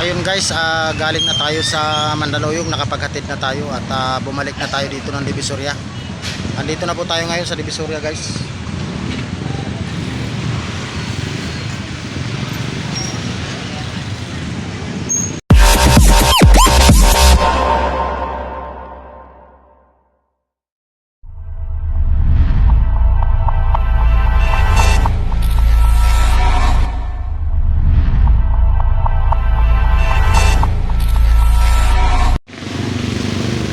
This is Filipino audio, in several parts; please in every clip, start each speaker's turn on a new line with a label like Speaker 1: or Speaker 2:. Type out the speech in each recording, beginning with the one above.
Speaker 1: Ayun guys, ah, galing na tayo sa Mandaluyong, nakapaghatid na tayo at ah, bumalik na tayo dito ng Divisoria. Andito na po tayo ngayon sa Divisoria guys.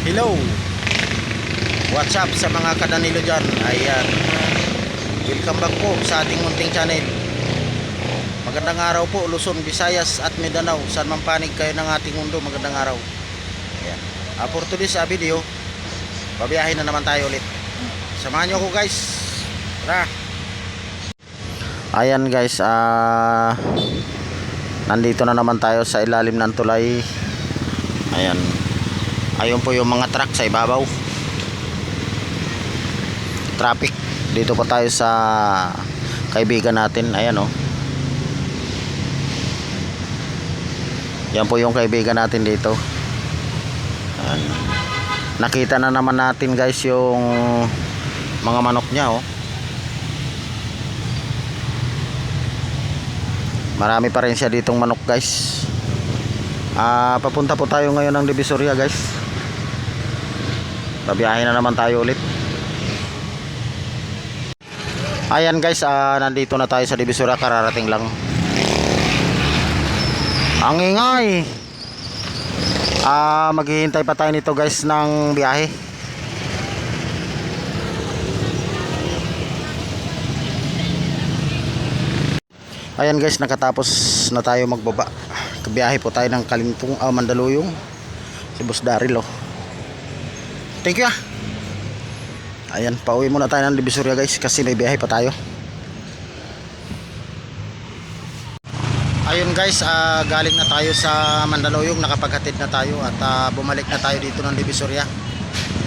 Speaker 1: Hello! What's up sa mga kadanilo dyan? Ayan. Welcome back po sa ating munting channel. Magandang araw po Luzon, Visayas at Mindanao. Saan man panig kayo ng ating mundo, magandang araw. Ayan. Uh, for today's ah, video, babiyahin na naman tayo ulit. Samahan nyo ako guys. Tara! Ayan guys, ah... nandito na naman tayo sa ilalim ng tulay. Ayan. Ayun po yung mga truck sa ibabaw. Traffic. Dito po tayo sa kaibigan natin. Ayan oh. Yan po yung kaibigan natin dito. Ayan. Nakita na naman natin guys yung mga manok niya oh. Marami pa rin siya ditong manok guys. Ah, papunta po tayo ngayon ng Divisoria guys. Babiyahin na naman tayo ulit. Ayan guys, ah, nandito na tayo sa Divisoria, kararating lang. Ang ingay. Ah, maghihintay pa tayo nito guys ng biyahe. Ayan guys, nakatapos na tayo magbaba. Kabiyahe po tayo ng Kalimpong, ah, Mandaluyong. Si Boss Daryl oh. Thank you ah. Ayan, pauwi muna tayo ng Divisoria guys kasi may biyahe pa tayo. Ayun guys, ah, galing na tayo sa Mandaluyong, nakapaghatid na tayo at ah, bumalik na tayo dito ng Divisoria.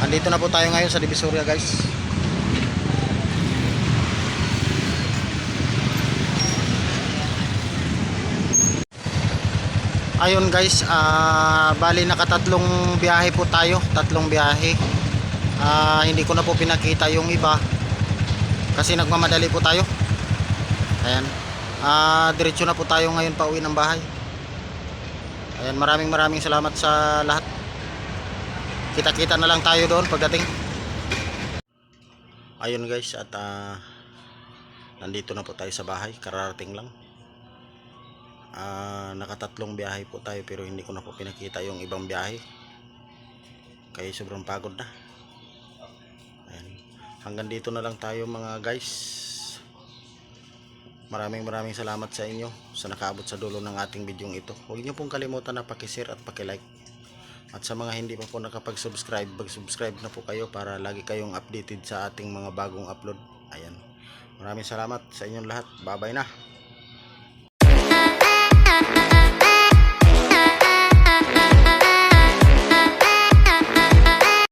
Speaker 1: Andito na po tayo ngayon sa Divisoria guys. Ayun guys, ah bali nakatatlong biyahe po tayo, tatlong biyahe. Ah, hindi ko na po pinakita yung iba kasi nagmamadali po tayo. Ayan. Ah, diretso na po tayo ngayon pa uwi ng bahay. Ayan, maraming maraming salamat sa lahat. Kita-kita na lang tayo doon pagdating. Ayun guys, at ah, nandito na po tayo sa bahay, kararating lang. Ah, nakatatlong biyahe po tayo pero hindi ko na po pinakita yung ibang biyahe. Kaya sobrang pagod na. Ayan. Hanggang dito na lang tayo mga guys. Maraming maraming salamat sa inyo sa nakaabot sa dulo ng ating bidyong ito. Huwag niyo pong kalimutan na pakishare at pakilike. At sa mga hindi pa po nakapag-subscribe, mag-subscribe na po kayo para lagi kayong updated sa ating mga bagong upload. Ayan. Maraming salamat sa inyong lahat. Bye-bye na.